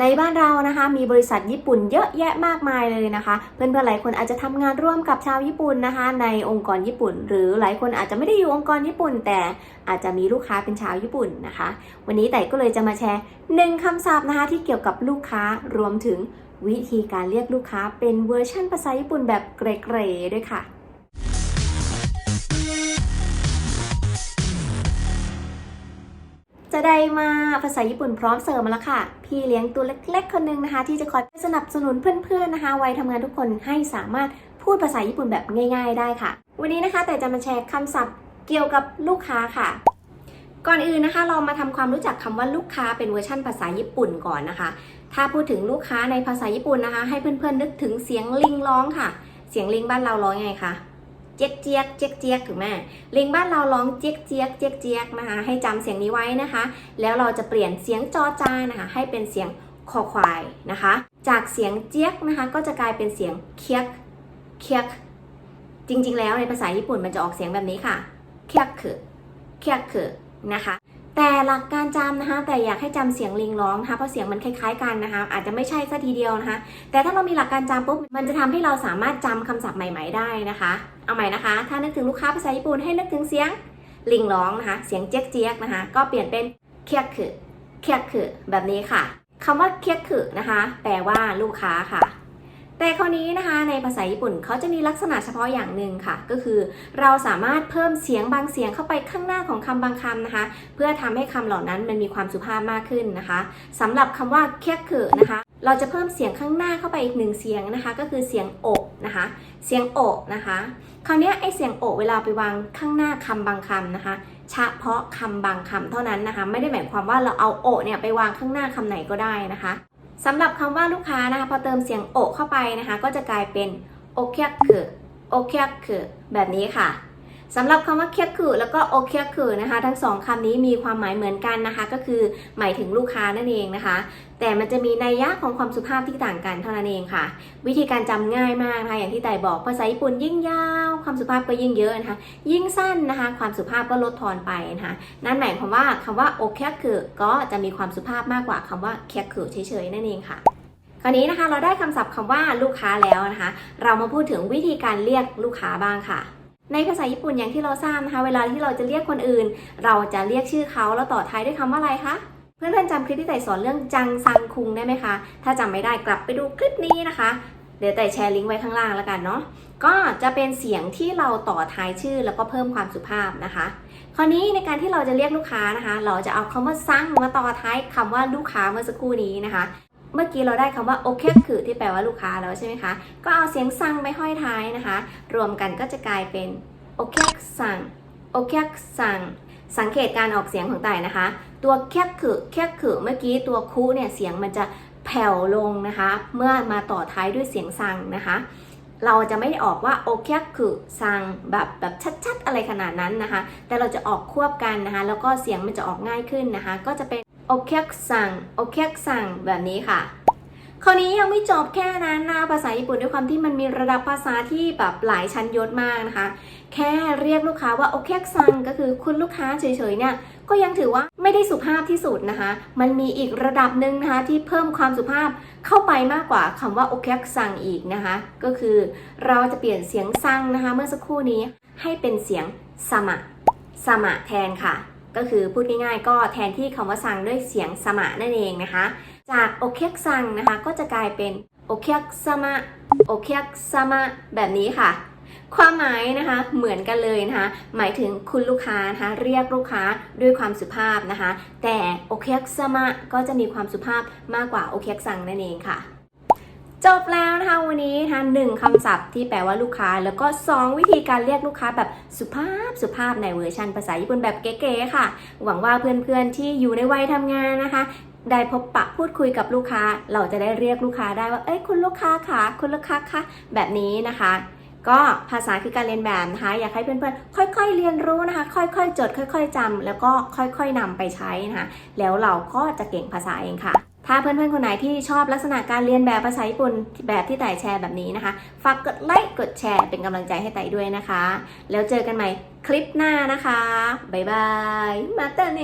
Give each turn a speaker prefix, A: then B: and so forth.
A: ในบ้านเรานะคะ มีบริษัทญี่ปุ่นเยอะแยะมากมายเลยนะคะ เพื่อนๆหลายคนอาจจะทำงานร่วมกับชาวญี่ปุ่นนะคะ ในองค์กรญี่ปุ่น หรือหลายคนอาจจะไม่ได้อยู่องค์กรญี่ปุ่น แต่อาจจะมีลูกค้าเป็นชาวญี่ปุ่นนะคะ วันนี้แต่ก็เลยจะมาแชร์หนึ่งคำศัพท์นะคะที่เกี่ยวกับลูกค้ารวมถึงวิธีการเรียกลูกค้าเป็นเวอร์ชั่นภาษาญี่ปุ่นแบบเกรๆด้วยค่ะ จะได้มาภาษาญี่ปุ่นพร้อมเสิร์ฟมาแล้วค่ะ พี่เลี้ยงตัวเล็กๆ คนหนึงนะคะ ที่จะคอยสนับสนุนเพื่อนๆนะคะวัยทำงานทุกคนให้สามารถพูดภาษาญี่ปุ่นแบบง่าย ๆ ได้ค่ะ วันนี้นะคะแต่จะมาแชร์คำศัพท์เกี่ยวกับลูกค้าค่ะ ก่อนอื่นนะคะ เรามาทำความรู้จักคำว่าลูกค้าเป็นเวอร์ชั่นภาษาญี่ปุ่นก่อนนะคะ ถ้าพูดถึงลูกค้าในภาษาญี่ปุ่นนะคะ ให้เพื่อนๆนึกถึงเสียงลิงร้องค่ะ เสียงลิงบ้านเราร้องยังไงคะ เจ๊ยกเจี๊ยกเจ๊ยกเจี๊ยกถูกไหมลิงบ้านเราร้องเจ๊ยกเจี๊ยกเจ๊ยกเจี๊ยกนะคะ ให้จำเสียงนี้ไว้นะคะ แล้วเราจะเปลี่ยนเสียงจอจานนะคะ ให้เป็นเสียงคอควายนะคะ จากเสียงเจี๊ยกนะคะ ก็จะกลายเป็นเสียงเคียกเคียกจริงๆ แล้วในภาษาญี่ปุ่นมันจะออกเสียงแบบนี้ค่ะเคียกคือเคียกคือนะคะ แต่หลักการจำนะคะ แต่อยากให้จำเสียงลิงร้องนะคะเพราะเสียงมันคล้ายๆกันนะคะ อาจจะไม่ใช่ซะทีเดียวนะคะ แต่ถ้าเรามีหลักการจำปุ๊บมันจะทำให้เราสามารถจำคำศัพท์ใหม่ ๆ ได้นะคะ เอาใหม่นะคะ ถ้านึกถึงลูกค้าภาษาญี่ปุ่นให้นึกถึงเสียงลิงร้องนะคะ เสียงเจ๊กเจ๊กนะคะ ก็เปลี่ยนเป็นเคียกคือเคียกคือแบบนี้ค่ะคำว่าเคียกคือนะคะ แปลว่าลูกค้าค่ะ แต่คราวนี้นะคะในภาษาญี่ปุ่นเขาจะมีลักษณะเฉพาะอย่างหนึ่งค่ะ ก็คือ เราสามารถเพิ่มเสียงบางเสียงเข้าไปข้างหน้าของคำบางคำนะคะ เพื่อทำให้คำเหล่านั้นมันมีความสุภาพมากขึ้นนะคะสำหรับคำว่าเคียกคือนะคะ เราจะเพิ่มเสียงข้างหน้าเข้าไปอีกหนึ่งเสียงนะคะ ก็คือเสียงโอกนะคะ เสียงโอกนะคะ คราวนี้ไอเสียงโอกเวลาไปวางข้างหน้าคำบางคำนะคะเฉพาะคำบางคำเท่านั้นนะคะ ไม่ได้หมายความว่าเราเอาโอเนี่ยไปวางข้างหน้าคำไหนก็ได้นะคะ สำหรับคำว่าลูกค้านะคะพอเติมเสียงโอเข้าไปนะคะ ก็จะกลายเป็นโอเคียคือโอเคียคือแบบนี้ค่ะ สำหรับคำว่าเคียคือแล้วก็โอเคียคือนะคะ ทั้งสองคำนี้มีความหมายเหมือนกันนะคะ ก็คือหมายถึงลูกค้านั่นเองนะคะ แต่มันจะมีนัยยะของความสุภาพที่ต่างกันเท่านั้นเองค่ะ วิธีการจำง่ายมากนะคะอย่างที่ไต่บอกภาษาญี่ปุ่นยิ่งยาว ความสุภาพก็ยิ่งเยอะนะคะ ยิ่งสั้นนะคะ ความสุภาพก็ลดทอนไปนะคะนั่นหมายความว่าคำว่าโอเคคือก็จะมีความสุภาพมากกว่าคำว่าเคียคือเฉยๆนั่นเองค่ะคราวนี้นะคะเราได้คำศัพท์คำว่าลูกค้าแล้วนะคะ เรามาพูดถึงวิธีการเรียกลูกค้าบ้างค่ะ ในภาษาญี่ปุ่นอย่างที่เราทราบนะคะ เวลาที่เราจะเรียกคนอื่น เราจะเรียกชื่อเขาแล้วต่อท้ายด้วยคำว่าอะไรคะเพื่อนๆจำคลิปที่ไต่สอนเรื่องจังซังคุงได้ไหมคะ ถ้าจำไม่ได้กลับไปดูคลิปนี้นะคะ เดี๋ยวแต่แชร์ลิงก์ไว้ข้างล่างแล้วกันเนาะ ก็จะเป็นเสียงที่เราต่อท้ายชื่อแล้วก็เพิ่มความสุภาพนะคะ คราวนี้ในการที่เราจะเรียกลูกค้านะคะ เราจะเอาคำว่าซังมาต่อท้ายคำว่าลูกค้าเมื่อสักครู่นี้นะคะ เมื่อกี้เราได้คำว่าโอเคคือที่แปลว่าลูกค้าแล้วใช่ไหมคะ ก็เอาเสียงซังไปห้อยท้ายนะคะ รวมกันก็จะกลายเป็นโอเคซังโอเคซังสังเกตการออกเสียงของไต่นะคะ ตัวแคบคือแคบคือเมื่อกี้ตัวคูเนี่ยเสียงมันจะแผ่วลงนะคะ เมื่อมาต่อท้ายด้วยเสียงซังนะคะ เราจะไม่ได้ออกว่าโอเคคือซังแบบแบบชัดๆ อะไรขนาดนั้นนะคะ แต่เราจะออกควบกันนะคะ แล้วก็เสียงมันจะออกง่ายขึ้นนะคะ ก็จะเป็น โอเคซังโอเคซังแบบนี้ค่ะคราวนี้ยังไม่จบแค่นั้นนะภาษาญี่ปุ่นด้วยความที่มันมีระดับภาษาที่แบบหลายชั้นยศมากนะคะ แค่เรียกลูกค้าว่าโอเคซังก็คือคุณลูกค้าเฉยๆเนี่ยก็ยังถือว่าไม่ได้สุภาพที่สุดนะคะ มันมีอีกระดับหนึ่งนะคะที่เพิ่มความสุภาพเข้าไปมากกว่าคำว่าโอเคซังอีกนะคะ ก็คือเราจะเปลี่ยนเสียงซังนะคะ เมื่อสักครู่นี้ให้เป็นเสียงสมะสมะแทนค่ะ ก็คือพูดง่ายๆ ก็แทนที่คำว่าซังด้วยเสียงสมะนั่นเองนะคะ จากโอเคกซังนะคะ ก็จะกลายเป็นโอเคซามะโอเคซามะแบบนี้ค่ะความหมายนะคะเหมือนกันเลยนะคะ หมายถึงคุณลูกค้านะคะเรียกลูกค้าด้วยความสุภาพนะคะ แต่โอเคซามะก็จะมีความสุภาพมากกว่าโอเคซังนั่นเองค่ะ จบแล้วนะคะวันนี้นะคะหนึ่งคำศัพท์ที่แปลว่าลูกค้า แล้วก็ 2 วิธีการเรียกลูกค้าแบบสุภาพสุภาพในเวอร์ชันภาษาญี่ปุ่นแบบเก๋ๆค่ะ หวังว่าเพื่อนๆที่อยู่ในวัยทำงานนะคะ ได้พบปะพูดคุยกับลูกค้า เราจะได้เรียกลูกค้าได้ว่า เอ้ยคุณลูกค้าค่ะคุณลูกค้าคะแบบนี้นะคะ ก็ภาษาคือการเรียนแบบนะคะ อยากให้เพื่อนๆ ค่อย ๆ เรียนรู้นะคะ ค่อยๆ จด ค่อย ๆจำแล้วก็ค่อย ๆนำไปใช้นะคะแล้วเราก็จะเก่งภาษาเองค่ะ ถ้าเพื่อนๆ คนไหนที่ชอบลักษณะการเรียนแบบภาษาญี่ปุ่นแบบที่ไต่แชร์แบบนี้นะคะ ฝากกดไลค์กดแชร์เป็นกำลังใจให้ไต่ด้วยนะคะ แล้วเจอกันใหม่คลิปหน้านะคะ บ๊ายบาย มาเตอร์เน